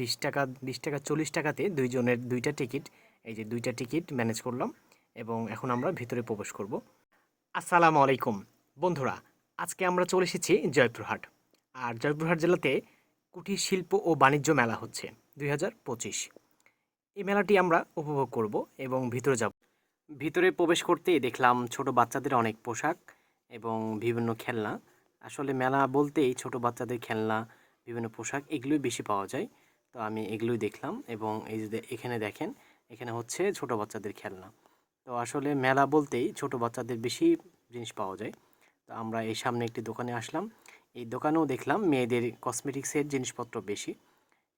বিশ টাকা বিশ টাকা চল্লিশ টাকাতে দুইজনের দুইটা টিকিট, এই যে দুইটা টিকিট ম্যানেজ করলাম এবং এখন আমরা ভিতরে প্রবেশ করব। আসসালামু আলাইকুম। বন্ধুরা, আজকে আমরা চলে এসেছি জয়পুরহাট। আর জয়পুরহাট জেলাতে কুটির শিল্প ও বাণিজ্য মেলা হচ্ছে দুই হাজার পঁচিশ। এই মেলাটি আমরা উপভোগ করব এবং ভিতরে যাব। ভিতরে প্রবেশ করতেই দেখলাম ছোট বাচ্চাদের অনেক পোশাক এবং বিভিন্ন খেলনা। আসলে মেলা বলতেই ছোট বাচ্চাদের খেলনা, বিভিন্ন পোশাক, এগুলোই বেশি পাওয়া যায়। তো আমি এগুলোই দেখলাম এবং এই যে এখানে দেখেন এখানে হচ্ছে ছোট বাচ্চাদের খেলনা। তো আসলে মেলা বলতেই ছোট বাচ্চাদের বেশি জিনিস পাওয়া যায়। তো আমরা এই সামনে একটি দোকানে আসলাম। এই দোকানেও দেখলাম মেয়েদের কসমেটিক্সের জিনিসপত্র বেশি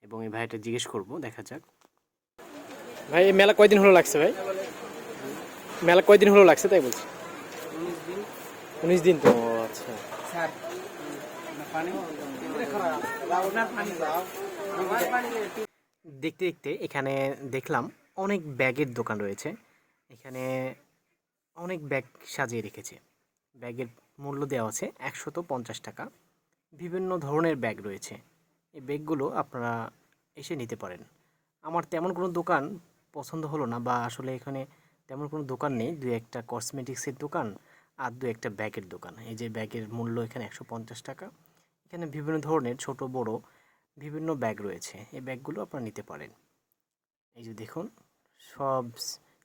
এবং এই ভাইটা জিজ্ঞেস করব দেখা যাক। ভাই এই মেলা কয়দিন হলো লাগছে ভাই? মেলা কয়দিন হলো লাগছে তাই বলছি? উনিশ দিন তো। দেখতে দেখতে এখানে দেখলাম অনেক ব্যাগের দোকান রয়েছে। এখানে অনেক ব্যাগ সাজিয়ে রেখেছে। ব্যাগের মূল্য দেওয়া আছে একশত পঞ্চাশ টাকা। বিভিন্ন ধরনের ব্যাগ রয়েছে। এই ব্যাগগুলো আপনারা এসে নিতে পারেন। আমার তেমন কোনো দোকান পছন্দ হলো না বা আসলে এখানে তেমন কোনো দোকান নেই। দু একটা কসমেটিক্সের দোকান। আর দু একটা ব্যাগের দোকান। এই যে ব্যাগের মূল্য এখানে একশো পঞ্চাশ টাকা। এখানে বিভিন্ন ধরনের, ছোট, বড় বিভিন্ন ব্যাগ রয়েছে। এই ব্যাগগুলো আপনারা নিতে পারেন। এই যে দেখুন, সব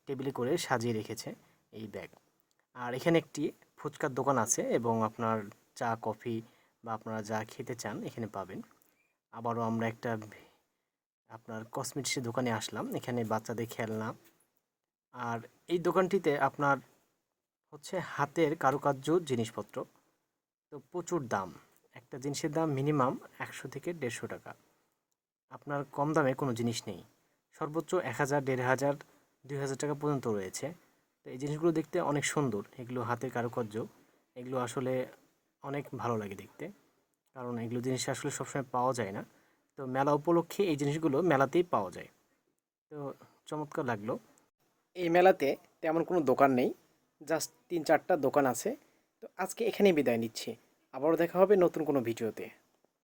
টেবিলে করে সাজিয়ে রেখেছে এই ব্যাগ। আর এখানে একটি ফুচকার দোকান আছে এবং আপনার চা, কফি বা আপনারা যা খেতে চান এখানে পাবেন। আবারও আমরা একটা আপনার কসমেটিক্সের দোকানে আসলাম। এখানে বাচ্চাদের খেলনা। আর এই দোকানটিতে আপনার হচ্ছে হাতের কারুকার্য জিনিসপত্র। তো প্রচুর দাম। একটা জিনিসের দাম মিনিমাম একশো থেকে দেড়শো টাকা। আপনার কম দামে কোনো জিনিস নেই। সর্বোচ্চ এক হাজার, দেড় হাজার, দুই হাজার টাকা পর্যন্ত রয়েছে। তো এই জিনিসগুলো দেখতে অনেক সুন্দর। এগুলো হাতের কারুকার্য। এগুলো আসলে অনেক ভালো লাগে দেখতে। কারণ এগুলো জিনিস আসলে সবসময় পাওয়া যায় না। তো মেলা উপলক্ষে এই জিনিসগুলো মেলাতেই পাওয়া যায়। তো চমৎকার লাগল। এই মেলাতে তেমন কোনো দোকান নেই। জাস্ট তিন চারটা দোকান আছে। তো আজকে এখানেই বিদায় নিচ্ছি। আবারও দেখা হবে নতুন কোনো ভিডিওতে।